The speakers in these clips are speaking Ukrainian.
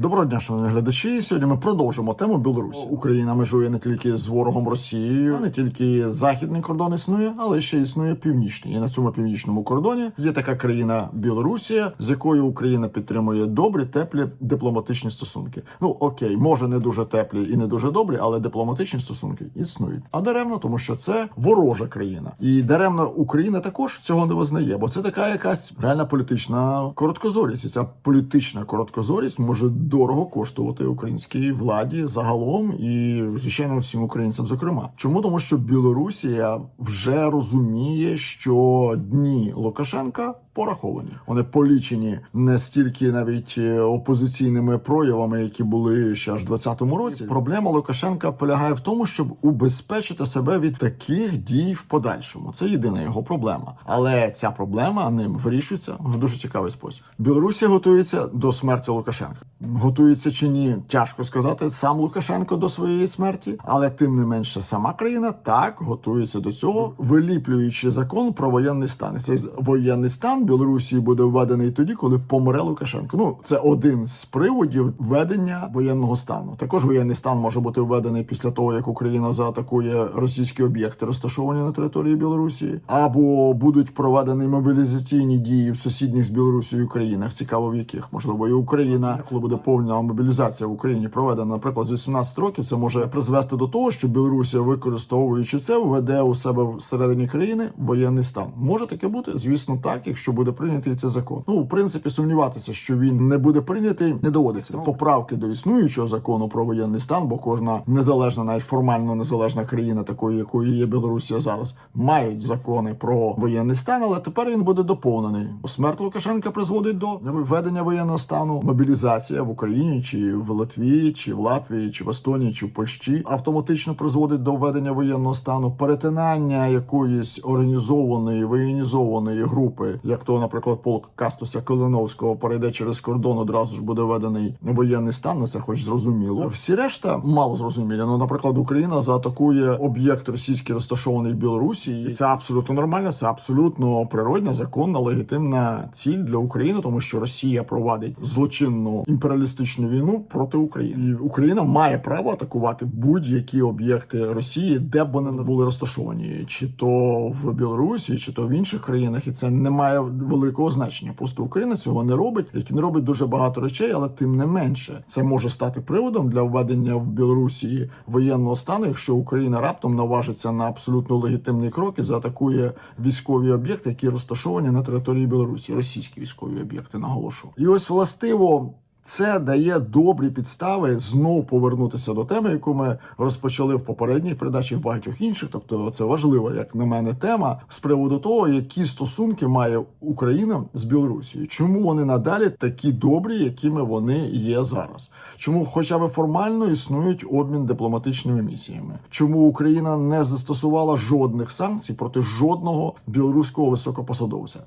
Доброго дня, шановні глядачі. Сьогодні ми продовжимо тему Білорусі. Україна межує не тільки з ворогом Росією, не тільки західний кордон існує, але ще існує північний. І на цьому північному кордоні є така країна Білорусія, з якою Україна підтримує добрі, теплі дипломатичні стосунки. Ну окей, може не дуже теплі і не дуже добрі, але дипломатичні стосунки існують. А даремно, тому що це ворожа країна, і даремно Україна також цього не визнає, бо це така якась реальна політична короткозорість. І ця політична короткозорість може дорого коштувати українській владі загалом і звичайно всім українцям. Зокрема, чому тому, що Білорусія вже розуміє, що дні Лукашенка пораховані. Вони полічені не стільки навіть е, опозиційними проявами, які були ще аж в 20-му році. Проблема Лукашенка полягає в тому, щоб убезпечити себе від таких дій в подальшому. Це єдина його проблема. Але ця проблема ним вирішується в дуже цікавий спосіб. Білорусія готується до смерті Лукашенка. Готується чи ні, тяжко сказати. Сам Лукашенко до своєї смерті, але тим не менше, сама країна так готується до цього, виліплюючи закон про воєнний стан. Цей воєнний стан Білорусі буде введений тоді, коли помре Лукашенко. Ну це один з приводів введення воєнного стану. Також воєнний стан може бути введений після того, як Україна заатакує російські об'єкти, розташовані на території Білорусі, або будуть проведені мобілізаційні дії в сусідніх з Білорусією країнах. Цікаво, в яких можливо і Україна, коли буде повна мобілізація в Україні проведена, наприклад, з 18 років, це може призвести до того, що Білорусія, використовуючи це, введе у себе всередині країни воєнний стан. Може таке бути, звісно, так, якщо буде прийнятий цей закон. Ну, в принципі, сумніватися, що він не буде прийнятий, не доводиться. Поправки до існуючого закону про воєнний стан, бо кожна незалежна, навіть формально незалежна країна, такою якою є Білорусія зараз, мають закони про воєнний стан, але тепер він буде доповнений. Смерть Лукашенка призводить до введення воєнного стану, мобілізація в Україні, чи в Литві, чи в Латвії, чи в Естонії, чи в Польщі автоматично призводить до введення воєнного стану, перетинання якоїсь організованої воєнізованої групи, як то, наприклад, полк Кастуса Калиновського перейде через кордон, одразу ж буде введений воєнний стан. Ну це хоч зрозуміло. Всі решта мало зрозумілі. Ну, наприклад, Україна заатакує об'єкт російський розташований в Білорусі, і це абсолютно нормально. Це абсолютно природна, законна, легітимна ціль для України, тому що Росія провадить злочинну імперіалістичну війну проти України. І Україна має право атакувати будь-які об'єкти Росії, де б вони не були розташовані, чи то в Білорусі, чи то в інших країнах, і це не має великого значення. Просто Україна цього не робить, як і не робить дуже багато речей, але тим не менше це може стати приводом для введення в Білорусі воєнного стану, якщо Україна раптом наважиться на абсолютно легітимний крок і заатакує військові об'єкти, які розташовані на території Білорусі, російські військові об'єкти, наголошую. І ось властиво. Це дає добрі підстави знову повернутися до теми, яку ми розпочали в попередній передачі в багатьох інших. Тобто, це важлива, як на мене, тема з приводу того, які стосунки має Україна з Білорусією. Чому вони надалі такі добрі, якими вони є зараз? Чому, хоча б формально існують обмін дипломатичними місіями? Чому Україна не застосувала жодних санкцій проти жодного білоруського високопосадовця?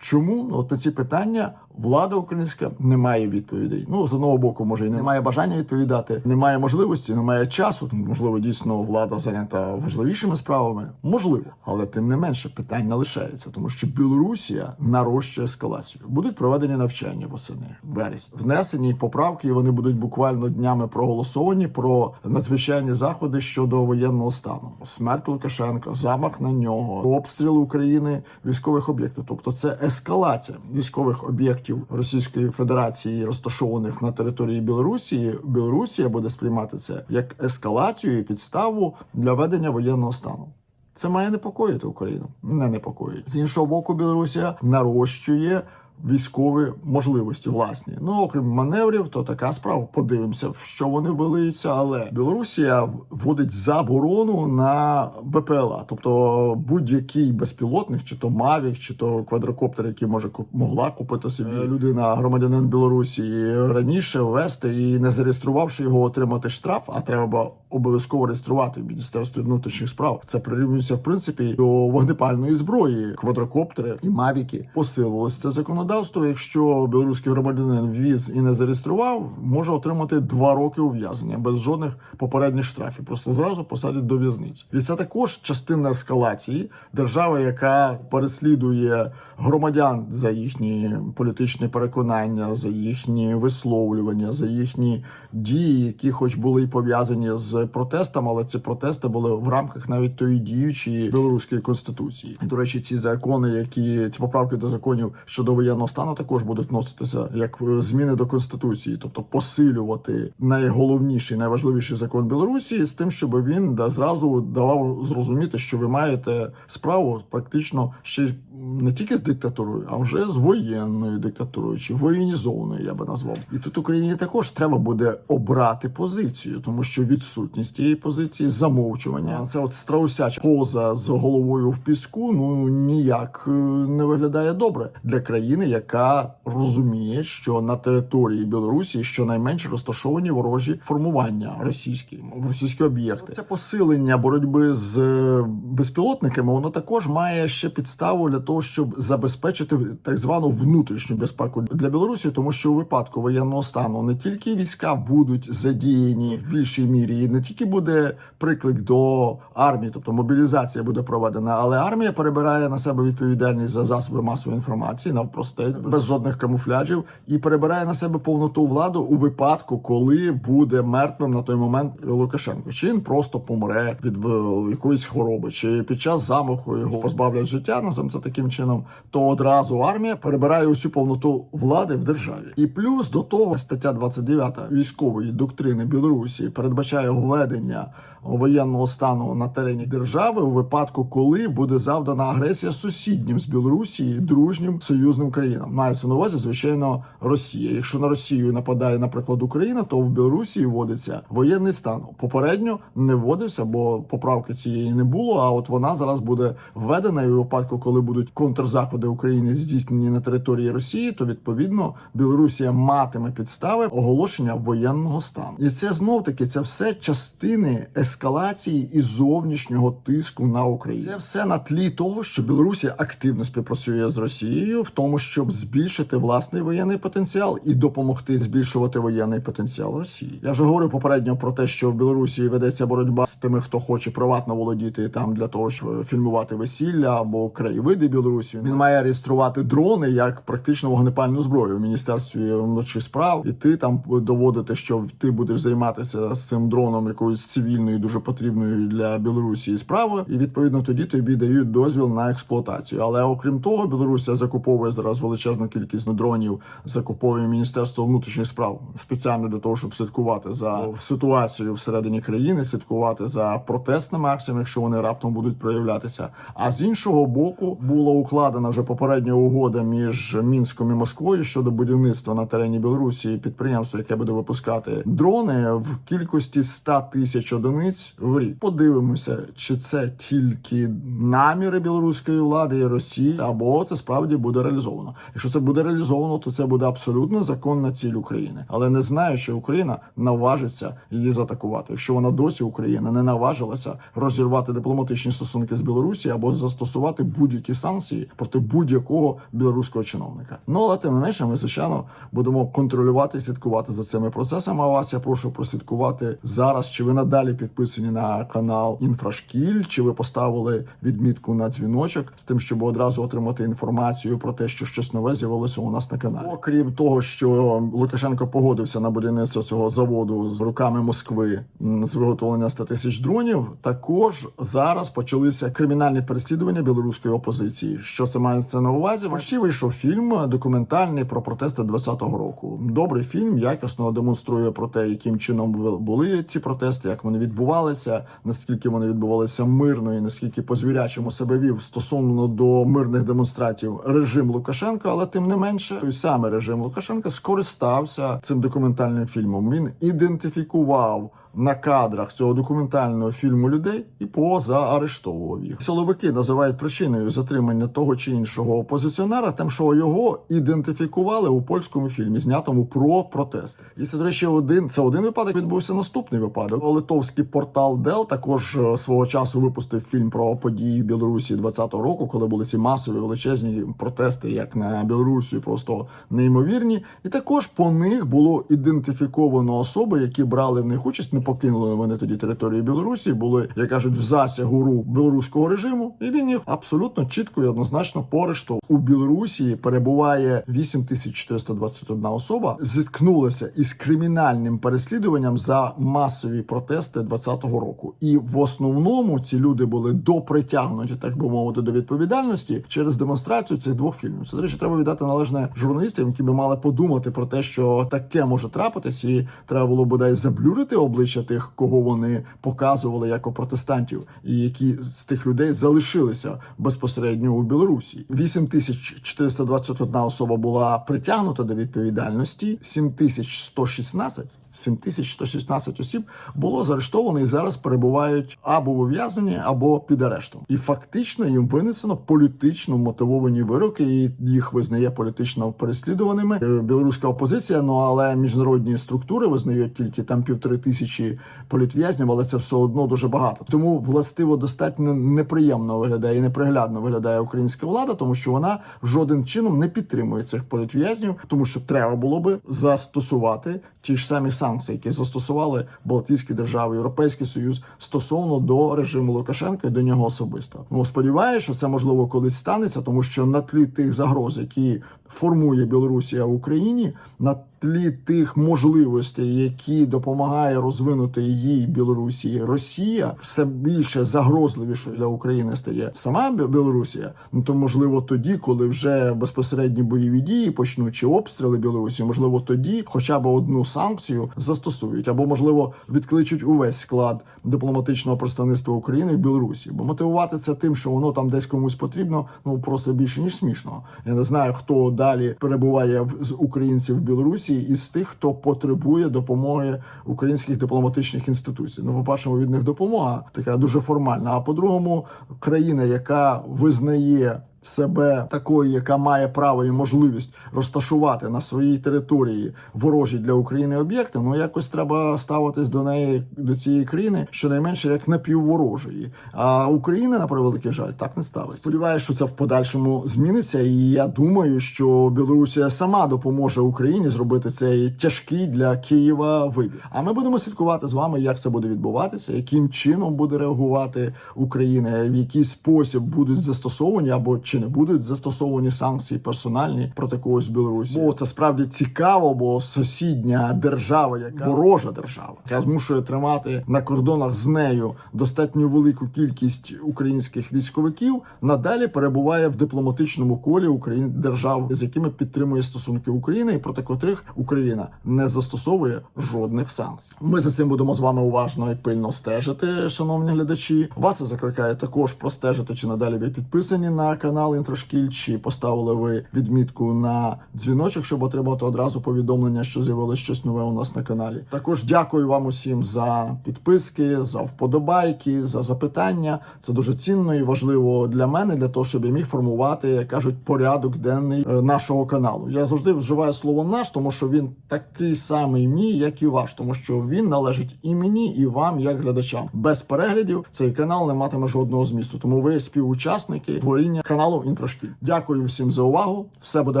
Чому от на ці питання влада українська не має відповідей? Ну з одного боку, може і немає бажання відповідати, немає можливості, немає часу. Можливо, дійсно влада зайнята важливішими справами. Можливо, але тим не менше питань не лишається, тому що Білорусія нарощує ескалацію. Будуть проведені навчання восени вересні. Внесені поправки, і вони будуть буквально днями проголосовані про надзвичайні заходи щодо воєнного стану. Смерть Лукашенка, замах на нього, обстріл України військових об'єктів. Тобто, це ескалація військових об'єктів Російської Федерації, розташованих на території Білорусі. Білорусія буде сприймати це як ескалацію і підставу для ведення воєнного стану. Це має непокоїти Україну. Не непокоїть. З іншого боку, Білорусія нарощує військові можливості власні. Ну окрім маневрів, то така справа. Подивимося, в що вони вилиються. Але Білорусія вводить заборону на БПЛА, тобто будь-який безпілотник, чи то Мавік, чи то квадрокоптер, який може могла купити собі людина, громадянин Білорусі раніше ввести і не зареєструвавши його, отримати штраф. А треба обов'язково реєструвати в міністерстві внутрішніх справ. Це прирівнюється в принципі до вогнепальної зброї. Квадрокоптери і мавіки посилилось це законодавство. Законодавство, якщо білоруський громадянин віз і не зареєстрував, може отримати два роки ув'язнення без жодних попередніх штрафів. Просто зразу посадять до в'язниці. І це також частина ескалації держави, яка переслідує громадян за їхні політичні переконання, за їхні висловлювання, за їхні дії, які, хоч були і пов'язані з протестами, але ці протести були в рамках навіть тої діючої білоруської конституції. До речі, ці закони, які ці поправки до законів щодо воєнного стану, також будуть вноситися як е, зміни до конституції, тобто посилювати найголовніший, найважливіший закон Білорусі з тим, щоб він да, зразу давав зрозуміти, що ви маєте справу практично ще не тільки з диктатурою, а вже з воєнною диктатурою чи воєнізованою, я би назвав. І тут Україні також треба буде обрати позицію, тому що відсутність цієї позиції, замовчування, це от страусяча поза з головою в піску. Ну ніяк е, не виглядає добре для країни, яка розуміє, що на території Білорусі щонайменше розташовані ворожі формування російські російські об'єкти. Це посилення боротьби з е, безпілотниками. Воно також має ще підставу для того, щоб забезпечити так звану внутрішню безпеку для Білорусі, тому що у випадку воєнного стану не тільки війська будуть задіяні в більшій мірі, і не тільки буде приклик до армії, тобто мобілізація буде проведена, але армія перебирає на себе відповідальність за засоби масової інформації навпростець без жодних камуфляжів і перебирає на себе повноту владу у випадку, коли буде мертвим на той момент Лукашенко. Чи він просто помре від е, якоїсь хвороби, чи під час замаху його позбавлять життя, називаємо це таким чином, то одразу армія перебирає усю повноту влади в державі. І плюс до того стаття 29 військової доктрини Білорусі передбачає введення воєнного стану на терені держави у випадку, коли буде завдана агресія сусіднім з Білорусі дружнім союзним країнам. Мається на увазі, звичайно, Росія. Якщо на Росію нападає, наприклад, Україна, то в Білорусі вводиться воєнний стан. Попередньо не вводився, бо поправки цієї не було. А от вона зараз буде введена. І у випадку, коли будуть контрзаходи України здійснені на території Росії, то відповідно Білорусія матиме підстави оголошення воєнного стану. І це знов таки це все частини ескалації і зовнішнього тиску на Україну. Це все на тлі того, що Білорусі активно співпрацює з Росією в тому, щоб збільшити власний воєнний потенціал і допомогти збільшувати воєнний потенціал Росії. Я вже говорив попередньо про те, що в Білорусі ведеться боротьба з тими, хто хоче приватно володіти там для того, щоб фільмувати весілля або краєвиди Білорусі. Він має реєструвати дрони як практично вогнепальну зброю в міністерстві внутрішніх справ, і ти там доводити, що ти будеш займатися з цим дроном якоюсь цивільною, дуже потрібною для Білорусі справою, і відповідно тоді тобі дають дозвіл на експлуатацію. Але окрім того, Білорусія закуповує зараз величезну кількість дронів, закуповує міністерство внутрішніх справ спеціально для того, щоб слідкувати за ситуацією всередині країни, слідкувати за протестними акціями, якщо вони раптом будуть проявлятися. А з іншого боку, була укладена вже попередня угода між Мінськом і Москвою щодо будівництва на терені Білорусі підприємства, яке буде випускати дрони в кількості 100 тисяч одиниць в рік. Подивимося, чи це тільки наміри білоруської влади і Росії, або це справді буде реалізовано. Якщо це буде реалізовано, то це буде абсолютно законна ціль України. Але не знаю, що Україна наважиться її заатакувати. Якщо вона досі Україна не наважилася розірвати дипломатичні стосунки з Білорусі або застосувати будь-які санкції проти будь-якого білоруського чиновника. Ну але тим не менше, ми звичайно будемо контролювати і слідкувати за цими процесами. А вас я прошу прослідкувати зараз. Чи ви надалі підписані на канал Інфрашкіль? Чи ви поставили відмітку на дзвіночок з тим, щоб одразу отримати інформацію про те, що щось нове з'явилося у нас на каналі? Окрім того, що Лукашенко погодився на будівництво цього заводу з руками Москви з виготовлення 100 тисяч дронів. Також зараз почалися кримінальні переслідування білоруської опозиції. Що це мається на увазі? Врешті вийшов фільм документальний про протести 20-го року. Добрий фільм якісно демонструє про те, яким чином були ці протести, як вони відбувалися, наскільки вони відбувалися мирно, і наскільки по звірячому себе вів стосовно до мирних демонстратів режим Лукашенка, але тим не менше, той самий режим Лукашенка скористався цим документальним фільмом. Він ідентифікував на кадрах цього документального фільму людей і позаарештовував їх. Силовики називають причиною затримання того чи іншого опозиціонера, тим, що його ідентифікували у польському фільмі, знятому про протести. І це до речі, один це один випадок. Відбувся наступний випадок. Литовський портал Дел також е, свого часу випустив фільм про події в Білорусі 20-го року, коли були ці масові величезні протести, як на Білорусі, просто неймовірні. І також по них було ідентифіковано особи, які брали в них участь, покинули вони тоді територію Білорусі, були, як кажуть, в засягу рук білоруського режиму, і він їх абсолютно чітко і однозначно поарештував. У Білорусі перебуває 8421 особа, зіткнулася із кримінальним переслідуванням за масові протести 20-го року. І в основному ці люди були допритягнуті, так би мовити, до відповідальності через демонстрацію цих двох фільмів. Це до речі, треба віддати належне журналістам, які би мали подумати про те, що таке може трапитись, і треба було бодай заблюрити обличчя тих, кого вони показували як протестантів, і які з тих людей залишилися безпосередньо у Білорусі. 8421 особа була притягнута до відповідальності, 7116 7116 осіб було заарештовано і зараз перебувають або в ув'язненні, або під арештом. І фактично їм винесено політично мотивовані вироки, і їх визнає політично переслідуваними. Е, Білоруська опозиція, ну але міжнародні структури визнають тільки там півтори тисячі політв'язнів, але це все одно дуже багато. Тому властиво достатньо неприємно виглядає і неприглядно виглядає українська влада, тому що вона жодним чином не підтримує цих політв'язнів, тому що треба було би застосувати ті ж самі санкції, які застосували Балтійські держави, Європейський Союз стосовно до режиму Лукашенка і до нього особисто. Ну сподіваюся, що це можливо колись станеться, тому що на тлі тих загроз, які формує Білорусія в Україні, на тлі тих можливостей, які допомагає розвинути її Білорусі Росія, все більше загрозливішою для України стає сама Білорусія. Ну то можливо тоді, коли вже безпосередні бойові дії почнуть чи обстріли Білорусі, можливо, тоді хоча б одну санкцію застосують, або можливо відкличуть увесь склад дипломатичного представництва України в Білорусі. Бо мотивувати це тим, що воно там десь комусь потрібно, ну просто більше ніж смішно. Я не знаю, хто далі перебуває з українців в Білорусі із тих, хто потребує допомоги українських дипломатичних інституцій. Ну, по першому від них допомога така дуже формальна. А по-другому, країна, яка визнає. Себе такою, яка має право і можливість розташувати на своїй території ворожі для України об'єкти, ну якось треба ставитись до неї до цієї країни щонайменше як напівворожої. А Україна на превеликий жаль так не ставиться. Сподіваюся, що це в подальшому зміниться, і я думаю, що Білорусія сама допоможе Україні зробити цей тяжкий для Києва вибір. А ми будемо слідкувати з вами, як це буде відбуватися, яким чином буде реагувати Україна, в який спосіб будуть застосовані або чи не будуть застосовані санкції персональні проти когось Білорусі. Бо це справді цікаво, бо сусідня держава, яка ворожа держава, яка змушує тримати на кордонах з нею достатньо велику кількість українських військовиків, надалі перебуває в дипломатичному колі України держав, з якими підтримує стосунки України, і проти котрих Україна не застосовує жодних санкцій. Ми за цим будемо з вами уважно і пильно стежити, шановні глядачі. Вас закликаю також простежити, чи надалі ви підписані на канал Інфошкіль, чи поставили ви відмітку на дзвіночок, щоб отримати одразу повідомлення, що з'явилось щось нове у нас на каналі. Також дякую вам усім за підписки, за вподобайки, за запитання. Це дуже цінно і важливо для мене, для того, щоб я міг формувати, як кажуть, порядок денний е, нашого каналу. Я завжди вживаю слово наш, тому що він такий самий мій, як і ваш, тому що він належить і мені, і вам, як глядачам. Без переглядів цей канал не матиме жодного змісту. Тому ви співучасники творіння каналу Інфрашкіль. Дякую всім за увагу. Все буде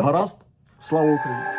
гаразд. Слава Україні!